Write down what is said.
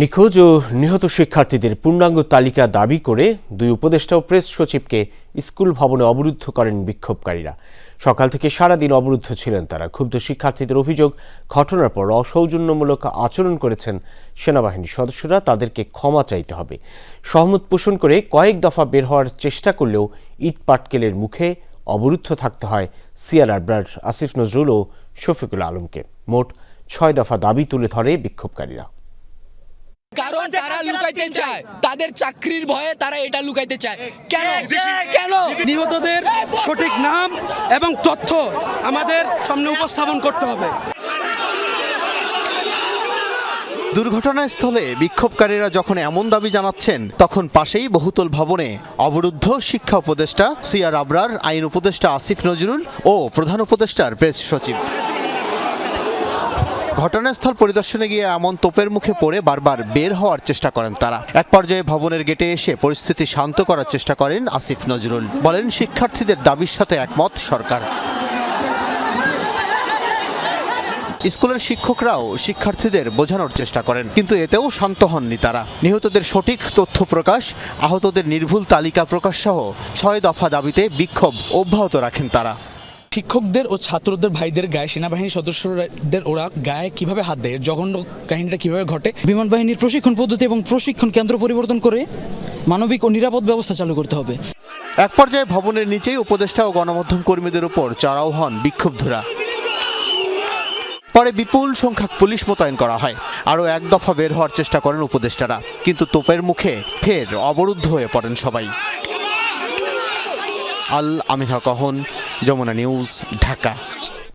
নিখোঁজ ও নিহত শিক্ষার্থীদের পূর্ণাঙ্গ তালিকা দাবি করে দুই উপদেষ্টা ও প্রেস সচিবকে স্কুল ভবনে অবরুদ্ধ করেন বিক্ষোভকারীরা। সকাল থেকে সারাদিন অবরুদ্ধ ছিলেন তারা। ক্ষুব্ধ শিক্ষার্থীদের অভিযোগ, ঘটনার পর অসৌজন্যমূলক আচরণ করেছেন সেনাবাহিনীর সদস্যরা, তাদেরকে ক্ষমা চাইতে হবে। সহমত পোষণ করে কয়েক দফা বের হওয়ার চেষ্টা করলেও ইট পাটকেলের মুখে অবরুদ্ধ থাকতে হয় সিআর আরব্রার আসিফ নজরুল ও শফিকুল আলমকে। মোট ছয় দফা দাবি তুলে ধরে বিক্ষোভকারীরা। তারা লুকাইতে চায় তাদের চাকরির ভয়ে তারা এটা লুকাইতে চায় কেন কেন নিহতদের সঠিক নাম এবং তথ্য আমাদের সামনে উপস্থাপন করতে হবে দুর্ঘটনাস্থলে বিক্ষোভকারীরা যখন এমন দাবি জানাচ্ছেন তখন পাশেই বহুতল ভবনে অবরুদ্ধ শিক্ষা উপদেষ্টা সিয়ার আবরার আইন উপদেষ্টা আসিফ নজরুল ও প্রধান উপদেষ্টার প্রেস সচিব ঘটনাস্থল পরিদর্শনে গিয়ে এমন তোপের মুখে পড়ে বারবার বের হওয়ার চেষ্টা করেন তারা। এক পর্যায়ে ভবনের গেটে এসে পরিস্থিতি শান্ত করার চেষ্টা করেন আসিফ নজরুল। বলেন, শিক্ষার্থীদের দাবির সাথে একমত সরকার। স্কুলের শিক্ষকরাও শিক্ষার্থীদের বোঝানোর চেষ্টা করেন, কিন্তু এতেও শান্ত হননি তারা। নিহতদের সঠিক তথ্য প্রকাশ, আহতদের নির্ভুল তালিকা প্রকাশ সহ ছয় দফা দাবিতে বিক্ষোভ অব্যাহত রাখেন তারা। শিক্ষকদের ও ছাত্রদের ভাইদের গায়ে সেনাবাহিনীর সদস্যদের ওরা গায়ে কীভাবে হাত দেয়? জঘন্য কাহিনীটা কীভাবে ঘটে? বিমান বাহিনীর প্রশিক্ষণ পদ্ধতি এবং প্রশিক্ষণ কেন্দ্র পরিবর্তন করে মানবিক ও নিরাপদ ব্যবস্থা চালু করতে হবে। এক পর্যায়ে ভবনের নিচেই উপদেষ্টা ও গণমাধ্যম কর্মীদের উপর চড়াও হন বিক্ষুব্ধরা। পরে বিপুল সংখ্যক পুলিশ মোতায়েন করা হয়। আরও এক দফা বের হওয়ার চেষ্টা করেন উপদেষ্টারা। কিন্তু তোপের মুখে ফের অবরুদ্ধ হয়ে পড়েন সবাই। আল আমিন হক যমুনা নিউজ ঢাকা।